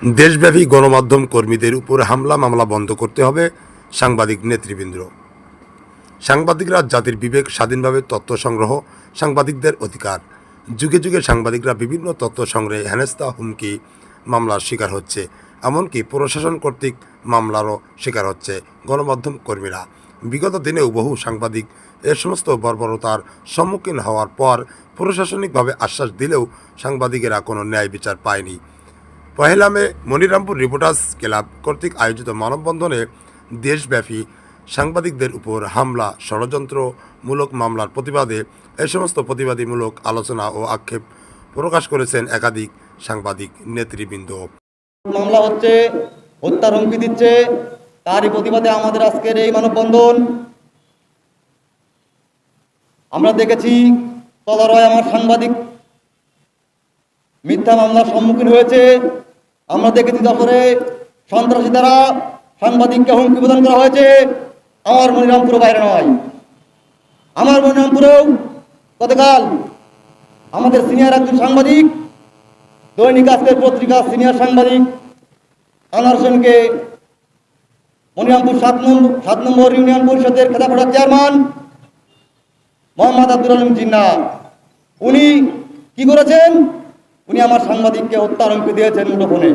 দেশব্যাপী গণমাধ্যম কর্মীদের উপর হামলা, মামলা বন্ধ করতে হবে, সাংবাদিক নেতৃবৃন্দ। সাংবাদিকরা জাতির বিবেক, স্বাধীনভাবে তথ্য সংগ্রহ, সাংবাদিকদের অধিকার। যুগে যুগে সাংবাদিকরা বিভিন্ন তথ্য সংগ্রহে হেনস্থা, হুমকি, মামলার শিকার হচ্ছে। এমনকি প্রশাসন কর্তৃক মামলারও শিকার হচ্ছে গণমাধ্যম কর্মীরা। বিগত দিনেও বহু সাংবাদিক এ সমস্ত বর্বরতার সম্মুখীন হওয়ার পর প্রশাসনিকভাবে আশ্বাস দিলেও সাংবাদিকেরা কোনো ন্যায় বিচার পায়নি। পহেলা মে মনিরামপুর রিপোর্টার্স ক্লাব কর্তৃক আয়োজিত মানববন্ধনে দেশব্যাপী সাংবাদিকদের উপর হামলা, ষড়যন্ত্রমূলক মামলার প্রতিবাদে এ সমস্ত প্রতিবাদীমূলক আলোচনা ও আক্ষেপ প্রকাশ করেছেন একাধিক সাংবাদিক নেতৃবৃন্দ। মামলা হচ্ছে হত্যার হুমকি দিচ্ছে, তারই প্রতিবাদে আমাদের আজকের এই মানববন্ধন। আমরা দেখেছি, তদারয় আমার সাংবাদিক মিথ্যা মামলার সম্মুখীন হয়েছে। আমরা দেখেছি তারপরে সন্ত্রাসী দ্বারা সাংবাদিককে হুমকি প্রদান করা হয়েছে। আমার মনিরামপুর বাইরে নয়। আমার মনিরামপুরেও গতকাল আমাদের সিনিয়র একজন সাংবাদিক, দৈনিক আজকের পত্রিকা সিনিয়র সাংবাদিক আনোয়ার হোসেনকে মনিরামপুর সাত নম্বর সাত নম্বর ইউনিয়ন পরিষদের খেলাফড়ার চেয়ারম্যান মোহাম্মদ আব্দুল আলম জিন্না। উনি কি করেছেন? উনি আমার সাংবাদিককে হত্যার হুমকি দিয়েছেন মুঠোফোনে।